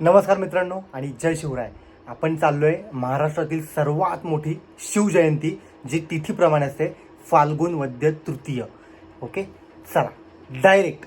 नमस्कार मित्रांनो आणि जय शिवराय. आपण चाललोय महाराष्ट्रातील सर्वात मोठी शिवजयंती जी तिथीप्रमाणे असते फाल्गुन वद्य तृतीय. ओके चला डायरेक्ट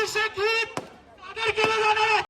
विषय गीत सादर केलं जाणार आहे.